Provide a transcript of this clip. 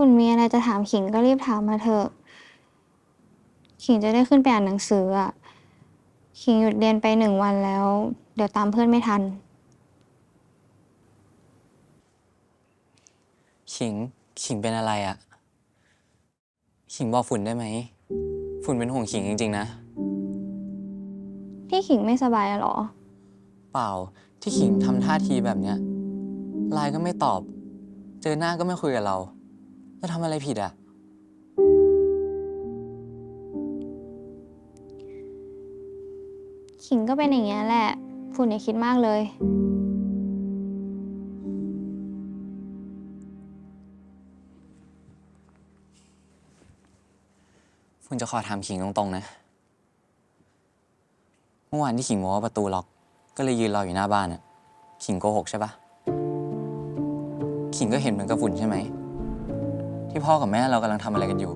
คุณมีอะไรจะถามขิงก็รีบถามมาเถอะ ขิงจะได้ขึ้นไปอ่านหนังสืออะ ขิงหยุดเรียนไปหนึ่งวันแล้ว เดี๋ยวตามเพื่อนไม่ทัน ขิง ขิงเป็นอะไรอะขิงบอกฝุ่นได้ไหม ฝุ่นเป็นห่วงขิงจริงๆนะ ที่ขิงไม่สบายอะเหรอ เปล่า ที่ขิงทำท่าทีแบบเนี้ยไลน์ก็ไม่ตอบ เจอหน้าก็ไม่คุยกับเราแล้ว ทำอะไรผิดอะขิงก็เป็นอย่างเงี้ยแหละฝุ่นอย่าคิดมากเลย ฝุ่นจะขอถามขิงตรงๆนะ เมื่อวานที่ขิงบอกว่าประตูล็อก ก็เลยยืนรออยู่หน้าบ้านอะขิงโกหกใช่ปะขิงก็เห็นเหมือนกับฝุ่นใช่ไหม ที่พ่อกับแม่เรากำลังทำอะไรกันอยู่